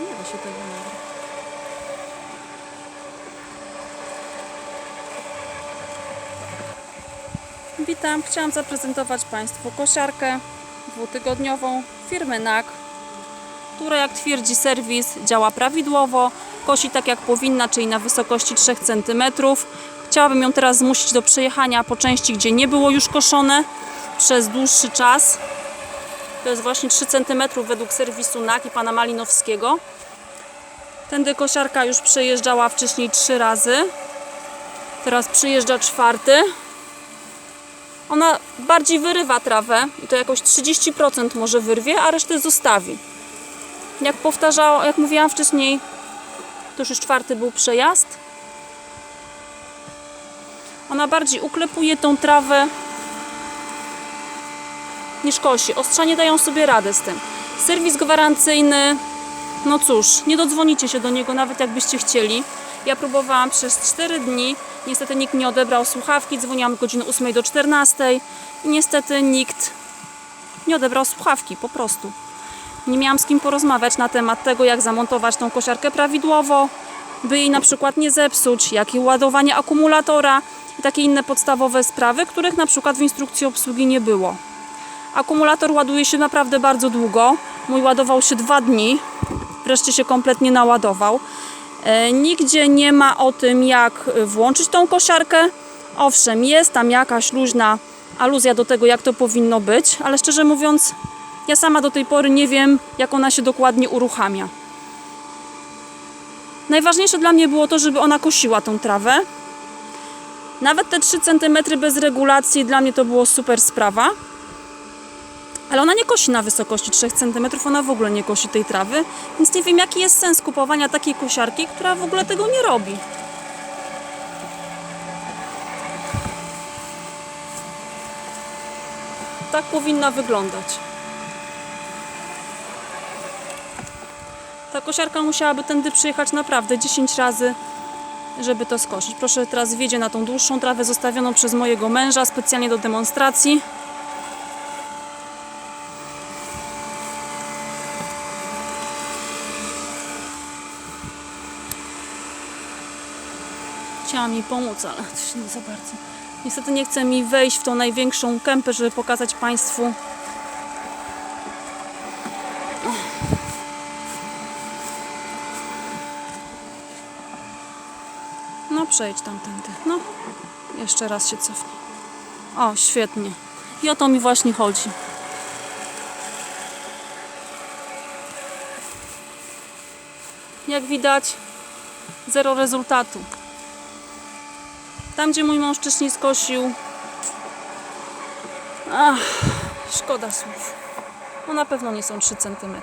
Nie da się tego nagrać. Witam, chciałam zaprezentować Państwu kosiarkę dwutygodniową firmy NAK, która jak twierdzi serwis działa prawidłowo, kosi tak jak powinna, czyli na wysokości 3 cm. Chciałabym ją teraz zmusić do przejechania po części, gdzie nie było już koszone przez dłuższy czas. To jest właśnie 3 cm według serwisu NAK i pana Malinowskiego. Tędy kosiarka już przejeżdżała wcześniej trzy razy. Teraz przyjeżdża czwarty. Ona bardziej wyrywa trawę i to jakoś 30% może wyrwie, a resztę zostawi. Jak powtarzał, jak mówiłam wcześniej, to już czwarty był przejazd. Ona bardziej uklepuje tą trawę niż kosi. Ostrzanie dają sobie radę z tym. Serwis gwarancyjny, no cóż, nie dodzwonicie się do niego nawet jakbyście chcieli. Ja próbowałam przez 4 dni, niestety nikt nie odebrał słuchawki, dzwoniłam od godziny 8 do 14 i niestety nikt nie odebrał słuchawki, po prostu. Nie miałam z kim porozmawiać na temat tego, jak zamontować tą kosiarkę prawidłowo, by jej na przykład nie zepsuć, jakie ładowanie akumulatora i takie inne podstawowe sprawy, których na przykład w instrukcji obsługi nie było. Akumulator ładuje się naprawdę bardzo długo. Mój ładował się dwa dni, wreszcie się kompletnie naładował. E, nigdzie nie ma o tym, jak włączyć tą kosiarkę. Owszem, jest tam jakaś luźna aluzja do tego, jak to powinno być, ale szczerze mówiąc, ja sama do tej pory nie wiem, jak ona się dokładnie uruchamia. Najważniejsze dla mnie było to, żeby ona kosiła tą trawę. Nawet te 3 cm bez regulacji dla mnie to było super sprawa. Ale ona nie kosi na wysokości 3 cm, ona w ogóle nie kosi tej trawy, więc nie wiem jaki jest sens kupowania takiej kosiarki, która w ogóle tego nie robi. Tak powinna wyglądać. Ta kosiarka musiałaby tędy przyjechać naprawdę 10 razy, żeby to skosić. Proszę, teraz wjedzie na tą dłuższą trawę zostawioną przez mojego męża specjalnie do demonstracji. Chciałam jej pomóc, ale się nie za bardzo. Niestety nie chce mi wejść w tą największą kępę, żeby pokazać Państwu. No przejdź tamtędy. No, jeszcze raz się cofnij. O, świetnie. I o to mi właśnie chodzi. Jak widać, zero rezultatu. Tam, gdzie mój mąż wcześniej skosił. Ach, szkoda słów. No na pewno nie są 3 cm.